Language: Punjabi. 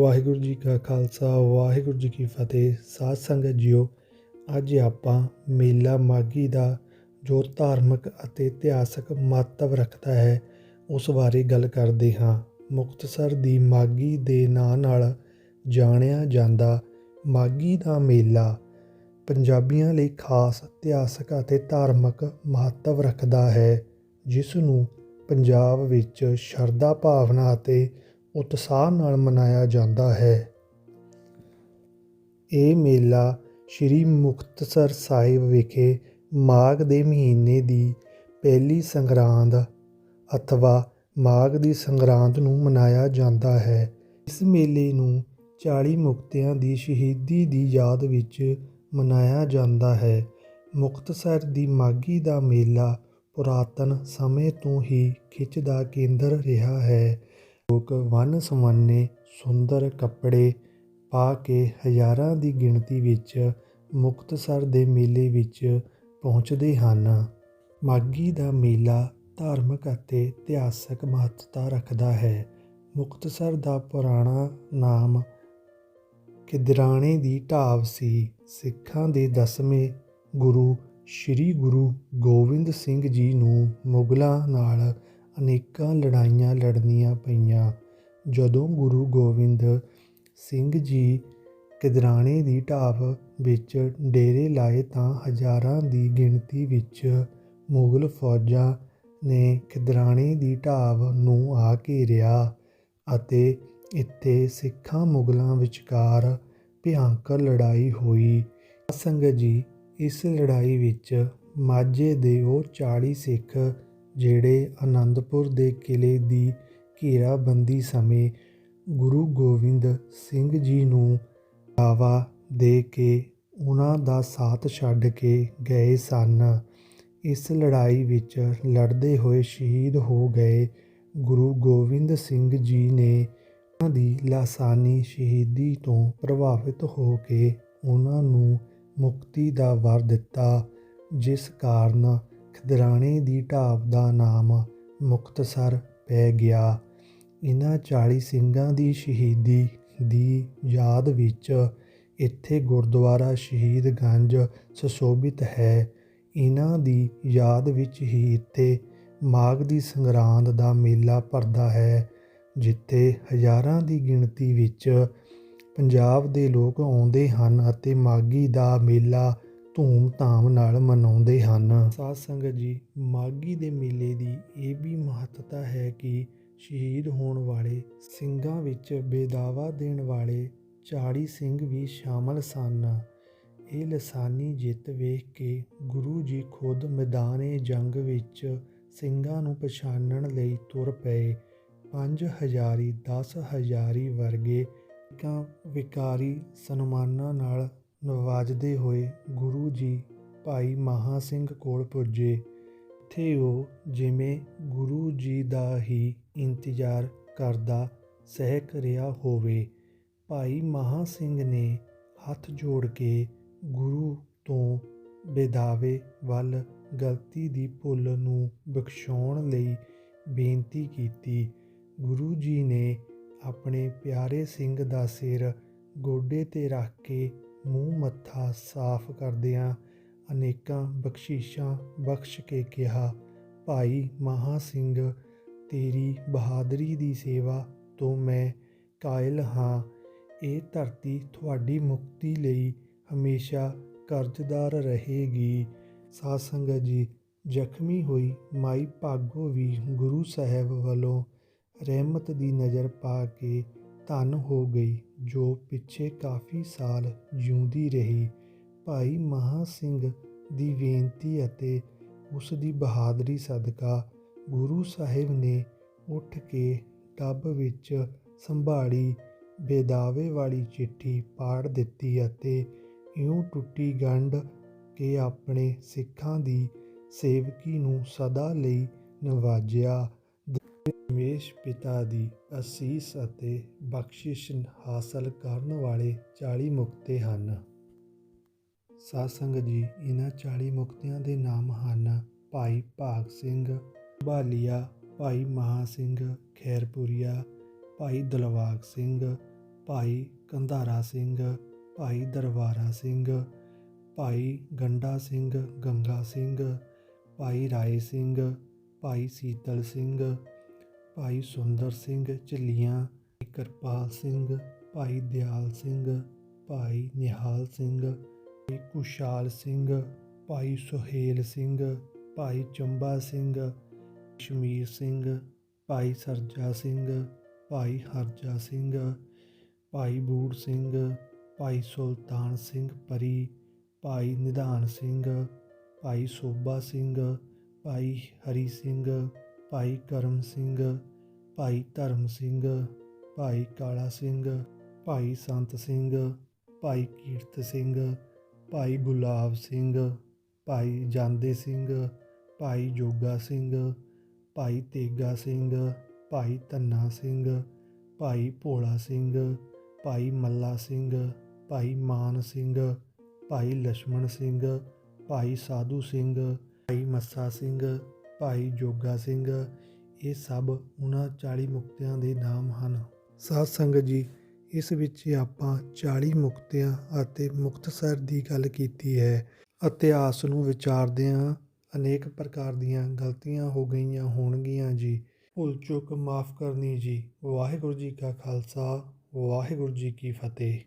ਵਾਹਿਗੁਰੂ ਜੀ ਕਾ ਖਾਲਸਾ, ਵਾਹਿਗੁਰੂ ਜੀ ਕੀ ਫਤਿਹ। ਸਾਧ ਸੰਗਤ ਜੀਓ, ਅੱਜ ਆਪਾਂ ਮੇਲਾ ਮਾਘੀ ਦਾ ਜੋ ਧਾਰਮਿਕ ਅਤੇ ਇਤਿਹਾਸਕ ਮਹੱਤਵ ਰੱਖਦਾ ਹੈ, ਉਸ ਬਾਰੇ ਗੱਲ ਕਰਦੇ ਹਾਂ। ਮੁਕਤਸਰ ਦੀ ਮਾਘੀ ਦੇ ਨਾਂ ਨਾਲ ਜਾਣਿਆ ਜਾਂਦਾ ਮਾਘੀ ਦਾ ਮੇਲਾ। ਪੰਜਾਬੀਆਂ ਲਈ ਖਾਸ ਇਤਿਹਾਸਕ ਅਤੇ ਧਾਰਮਿਕ ਮਹੱਤਵ ਰੱਖਦਾ ਹੈ, ਜਿਸ ਨੂੰ ਪੰਜਾਬ ਵਿੱਚ ਸ਼ਰਧਾ ਭਾਵਨਾ ਅਤੇ ਉਤਸ਼ਾਹ ਨਾਲ ਮਨਾਇਆ ਜਾਂਦਾ ਹੈ। ਇਹ ਮੇਲਾ ਸ੍ਰੀ ਮੁਕਤਸਰ ਸਾਹਿਬ ਵਿਖੇ ਮਾਘ ਦੇ ਮਹੀਨੇ ਦੀ ਪਹਿਲੀ ਸੰਗਰਾਂਦ ਅਥਵਾ ਮਾਘ ਦੀ ਸੰਗਰਾਂਦ ਨੂੰ ਮਨਾਇਆ ਜਾਂਦਾ ਹੈ। ਇਸ ਮੇਲੇ ਨੂੰ 40 ਮੁਕਤਿਆਂ ਦੀ ਸ਼ਹੀਦੀ ਦੀ ਯਾਦ ਵਿੱਚ ਮਨਾਇਆ ਜਾਂਦਾ ਹੈ। ਮੁਕਤਸਰ ਦੀ ਮਾਘੀ ਦਾ ਮੇਲਾ ਪੁਰਾਤਨ ਸਮੇਂ ਤੋਂ ਹੀ ਖਿੱਚ ਦਾ ਕੇਂਦਰ ਰਿਹਾ ਹੈ। ਲੋਕ ਵੰਨ ਸਵੰਨੇ ਸੁੰਦਰ ਕੱਪੜੇ ਪਾ ਕੇ ਹਜ਼ਾਰਾਂ ਦੀ ਗਿਣਤੀ ਵਿੱਚ ਮੁਕਤਸਰ ਦੇ ਮੇਲੇ ਵਿੱਚ ਪਹੁੰਚਦੇ ਹਨ। ਮਾਘੀ ਦਾ ਮੇਲਾ ਧਾਰਮਿਕ ਅਤੇ ਇਤਿਹਾਸਕ ਮਹੱਤਤਾ ਰੱਖਦਾ ਹੈ। ਮੁਕਤਸਰ ਦਾ ਪੁਰਾਣਾ ਨਾਮ ਖਿਦਰਾਣੇ ਦੀ ਢਾਬ ਸੀ। ਸਿੱਖਾਂ ਦੇ ਦਸਵੇਂ ਗੁਰੂ ਸ੍ਰੀ ਗੁਰੂ ਗੋਬਿੰਦ ਸਿੰਘ ਜੀ ਨੂੰ ਮੁਗਲਾਂ ਨਾਲ ਅਨੇਕਾਂ ਲੜਾਈਆਂ ਲੜਨੀਆਂ ਪਈਆਂ। ਜਦੋਂ ਗੁਰੂ ਗੋਬਿੰਦ ਸਿੰਘ ਜੀ ਕਿਦਰਾਣੇ ਦੀ ਢਾਬ ਵਿੱਚ ਡੇਰੇ ਲਾਏ ਤਾਂ ਹਜ਼ਾਰਾਂ ਦੀ ਗਿਣਤੀ ਵਿੱਚ ਮੁਗਲ ਫੌਜਾਂ ਨੇ ਕਿਦਰਾਣੇ ਦੀ ਢਾਬ ਨੂੰ ਆ ਘੇਰਿਆ ਅਤੇ ਇੱਥੇ ਸਿੱਖਾਂ ਮੁਗਲਾਂ ਵਿਚਕਾਰ ਭਿਆਨਕ ਲੜਾਈ ਹੋਈ। ਸੰਗਤ ਜੀ, ਇਸ ਲੜਾਈ ਵਿੱਚ ਮਾਝੇ ਦੇ ਉਹ 40 ਸਿੱਖ ਜਿਹੜੇ ਅਨੰਦਪੁਰ ਦੇ ਕਿਲੇ ਦੀ ਘੇਰਾਬੰਦੀ ਸਮੇਂ ਗੁਰੂ ਗੋਬਿੰਦ ਸਿੰਘ ਜੀ ਨੂੰ ਦਾਅਵਾ ਦੇ ਕੇ ਉਹਨਾਂ ਦਾ ਸਾਥ ਛੱਡ ਕੇ ਗਏ ਸਨ। ਇਸ ਲੜਾਈ ਵਿੱਚ ਲੜਦੇ ਹੋਏ ਸ਼ਹੀਦ ਹੋ ਗਏ ਗੁਰੂ ਗੋਬਿੰਦ ਸਿੰਘ ਜੀ ਨੇ ਉਹਨਾਂ ਦੀ ਲਾਸਾਨੀ ਸ਼ਹੀਦੀ ਤੋਂ ਪ੍ਰਭਾਵਿਤ ਹੋ ਕੇ ਉਹਨਾਂ ਨੂੰ ਮੁਕਤੀ ਦਾ ਵਰ ਦਿੱਤਾ, ਜਿਸ ਕਾਰਨ ਖਦਰਾਣੇ ਦੀ ਢਾਬ ਦਾ ਨਾਮ ਮੁਕਤਸਰ ਪੈ ਗਿਆ। ਇਹਨਾਂ 40 ਸਿੰਘਾਂ ਦੀ ਸ਼ਹੀਦੀ ਦੀ ਯਾਦ ਵਿੱਚ ਇੱਥੇ ਗੁਰਦੁਆਰਾ ਸ਼ਹੀਦ ਗੰਜ ਸੁਸ਼ੋਭਿਤ ਹੈ। ਇਹਨਾਂ ਦੀ ਯਾਦ ਵਿੱਚ ਹੀ ਇੱਥੇ ਮਾਘ ਦੀ ਸੰਗਰਾਂਦ ਦਾ ਮੇਲਾ ਭਰਦਾ ਹੈ, ਜਿੱਥੇ ਹਜ਼ਾਰਾਂ ਦੀ ਗਿਣਤੀ ਵਿੱਚ ਪੰਜਾਬ ਦੇ ਲੋਕ ਆਉਂਦੇ ਹਨ ਅਤੇ ਮਾਘੀ ਦਾ ਮੇਲਾ ਧੂਮ-ਧਾਮ ਨਾਲ ਮਨਾਉਂਦੇ ਹਨ। ਸਾਧ ਸੰਗਤ ਜੀ, ਮਾਘੀ ਦੇ ਮੇਲੇ ਦੀ ਇਹ ਵੀ ਮਹੱਤਤਾ ਹੈ ਕਿ ਸ਼ਹੀਦ ਹੋਣ ਵਾਲੇ ਸਿੰਘਾਂ ਵਿੱਚ ਬੇਦਾਵਾ ਦੇਣ ਵਾਲੇ 40 ਸਿੰਘ ਵੀ ਸ਼ਾਮਲ ਸਨ। ਇਹ ਲਸਾਨੀ ਜਿੱਤ ਵੇਖ ਕੇ ਗੁਰੂ ਜੀ ਖੁਦ ਮੈਦਾਨੇ ਜੰਗ ਵਿੱਚ ਸਿੰਘਾਂ ਨੂੰ ਪਛਾਣਨ ਲਈ ਤੁਰ ਪਏ। ਪੰਜ ਹਜ਼ਾਰੀ, ਦਸ ਹਜ਼ਾਰੀ ਵਰਗੇ ਕਾਂ ਵਿਕਾਰੀ ਸਨਮਾਨਾਂ ਨਾਲ ਨਵਾਜਦੇ ਹੋਏ ਗੁਰੂ ਜੀ ਭਾਈ ਮਹਾ ਸਿੰਘ ਕੋਲ ਪੁੱਜੇ। ਇੱਥੇ ਉਹ ਜਿਵੇਂ ਗੁਰੂ ਜੀ ਦਾ ਹੀ ਇੰਤਜ਼ਾਰ ਕਰਦਾ ਸਹਿਕ ਰਿਹਾ ਹੋਵੇ। ਭਾਈ ਮਹਾ ਸਿੰਘ ਨੇ ਹੱਥ ਜੋੜ ਕੇ ਗੁਰੂ ਤੋਂ ਬੇਦਾਵੇ ਵੱਲ ਗਲਤੀ ਦੀ ਭੁੱਲ ਨੂੰ ਬਖਸ਼ਾਉਣ ਲਈ ਬੇਨਤੀ ਕੀਤੀ। ਗੁਰੂ ਜੀ ਨੇ ਆਪਣੇ ਪਿਆਰੇ ਸਿੰਘ ਦਾ ਸਿਰ ਗੋਡੇ ਤੇ ਰੱਖ ਕੇ ਮੂੰਹ ਮੱਥਾ ਸਾਫ਼ ਕਰਦਿਆਂ ਅਨੇਕਾਂ ਬਖਸ਼ੀਸ਼ਾਂ ਬਖਸ਼ ਕੇ ਕਿਹਾ, ਭਾਈ ਮਹਾ ਸਿੰਘ, ਤੇਰੀ ਬਹਾਦਰੀ ਦੀ ਸੇਵਾ ਤੋਂ ਮੈਂ ਕਾਇਲ ਹਾਂ। ਇਹ ਧਰਤੀ ਤੁਹਾਡੀ ਮੁਕਤੀ ਲਈ ਹਮੇਸ਼ਾ ਕਰਜ਼ਦਾਰ ਰਹੇਗੀ। ਸਾਧ ਸੰਗਤ ਜੀ, ਜ਼ਖਮੀ ਹੋਈ ਮਾਈ ਭਾਗੋ ਵੀ ਗੁਰੂ ਸਾਹਿਬ ਵੱਲੋਂ ਰਹਿਮਤ ਦੀ ਨਜ਼ਰ ਪਾ ਕੇ ਧਨ ਹੋ ਗਈ, ਜੋ ਪਿੱਛੇ ਕਾਫੀ ਸਾਲ ਜਿਉਂਦੀ ਰਹੀ। ਭਾਈ ਮਹਾ ਸਿੰਘ ਦੀ ਬੇਨਤੀ ਅਤੇ ਉਸ ਦੀ ਬਹਾਦਰੀ ਸਦਕਾ ਗੁਰੂ ਸਾਹਿਬ ਨੇ ਉੱਠ ਕੇ ਟੱਬ ਵਿੱਚ ਸੰਭਾਲੀ, ਬੇਦਾਵੇ ਵਾਲੀ ਚਿੱਠੀ ਪਾੜ ਦਿੱਤੀ ਅਤੇ ਇਉਂ ਟੁੱਟੀ ਗੰਢ ਕੇ ਆਪਣੇ ਸਿੱਖਾਂ ਦੀ ਸੇਵਕੀ ਨੂੰ ਸਦਾ ਲਈ ਨਵਾਜਿਆ। ਦਰਵੇਸ਼ ਪਿਤਾ ਦੀ ਅਸੀਸ ਅਤੇ ਬਖਸ਼ਿਸ਼ ਹਾਸਲ ਕਰਨ ਵਾਲੇ 40 ਮੁਕਤੇ ਹਨ। ਸਾਧ ਜੀ ਇਹਨਾਂ 40 ਮੁਕਤਿਆਂ ਦੇ ਨਾਮ ਹਨ, ਭਾਈ ਭਾਗ ਸਿੰਘ, ਬਾਲੀਆ, ਭਾਈ ਮਹਾ ਸਿੰਘ, ਖੈਰਪੁਰੀਆ, ਭਾਈ ਦਲਵਾਗ ਸਿੰਘ, ਭਾਈ ਕੰਧਾਰਾ ਸਿੰਘ, ਭਾਈ ਦਰਬਾਰਾ ਸਿੰਘ, ਭਾਈ ਗੰਡਾ ਸਿੰਘ, ਗੰਗਾ ਸਿੰਘ, ਭਾਈ ਰਾਏ ਸਿੰਘ, ਭਾਈ ਸੀਤਲ ਸਿੰਘ ਭਾਈ ਸੁੰਦਰ ਸਿੰਘ ਝੱਲੀਆਂ ਕਿਰਪਾਲ ਸਿੰਘ ਭਾਈ ਦਿਆਲ ਸਿੰਘ ਭਾਈ ਨਿਹਾਲ ਸਿੰਘ ਭਾਈ ਕੁਸ਼ਾਲ ਸਿੰਘ ਭਾਈ ਸੁਹੇਲ ਸਿੰਘ ਭਾਈ ਚੰਬਾ ਸਿੰਘ ਕਸ਼ਮੀਰ ਸਿੰਘ ਭਾਈ ਸਰਜਾ ਸਿੰਘ ਭਾਈ ਹਰਜਾ ਸਿੰਘ ਭਾਈ ਬੂੜ ਸਿੰਘ ਭਾਈ ਸੁਲਤਾਨ ਸਿੰਘ ਪਰੀ ਭਾਈ ਨਿਧਾਨ ਸਿੰਘ ਭਾਈ ਸੋਭਾ ਸਿੰਘ ਭਾਈ ਹਰੀ ਸਿੰਘ ਭਾਈ ਕਰਮ ਸਿੰਘ ਭਾਈ ਧਰਮ ਸਿੰਘ ਭਾਈ ਕਾਲਾ ਸਿੰਘ ਭਾਈ ਸੰਤ ਸਿੰਘ ਭਾਈ ਕੀਰਤ ਸਿੰਘ ਭਾਈ ਗੁਲਾਬ ਸਿੰਘ ਭਾਈ ਜਾਂਦੇ ਸਿੰਘ ਭਾਈ ਜੋਗਾ ਸਿੰਘ ਭਾਈ ਤੇਗਾ ਸਿੰਘ ਭਾਈ ਤੰਨਾ ਸਿੰਘ ਭਾਈ ਭੋਲਾ ਸਿੰਘ ਭਾਈ ਮੱਲਾ ਸਿੰਘ ਭਾਈ ਮਾਨ ਸਿੰਘ ਭਾਈ ਲక్ష్మణ ਸਿੰਘ ਭਾਈ ਸਾਧੂ ਸਿੰਘ ਭਾਈ ਮੱਸਾ ਸਿੰਘ ਭਾਈ ਜੋਗਾ ਸਿੰਘ ਇਹ ਸਭ ਉਹਨਾਂ 40 ਮੁਕਤਿਆਂ ਦੇ ਨਾਮ ਹਨ। ਸਾਧ ਸੰਗਤ ਜੀ, ਇਸ ਵਿੱਚ ਆਪਾਂ 40 ਮੁਕਤਿਆਂ ਅਤੇ ਮੁਕਤਸਰ ਦੀ ਗੱਲ ਕੀਤੀ ਹੈ। ਇਤਿਹਾਸ ਨੂੰ ਵਿਚਾਰਦਿਆਂ ਅਨੇਕ ਪ੍ਰਕਾਰ ਦੀਆਂ ਗਲਤੀਆਂ ਹੋ ਗਈਆਂ ਹੋਣਗੀਆਂ ਜੀ। ਭੁੱਲ ਚੁੱਕ ਮਾਫ ਕਰਨੀ ਜੀ। ਵਾਹਿਗੁਰੂ ਜੀ ਕਾ ਖਾਲਸਾ, ਵਾਹਿਗੁਰੂ ਜੀ ਕੀ ਫਤਿਹ।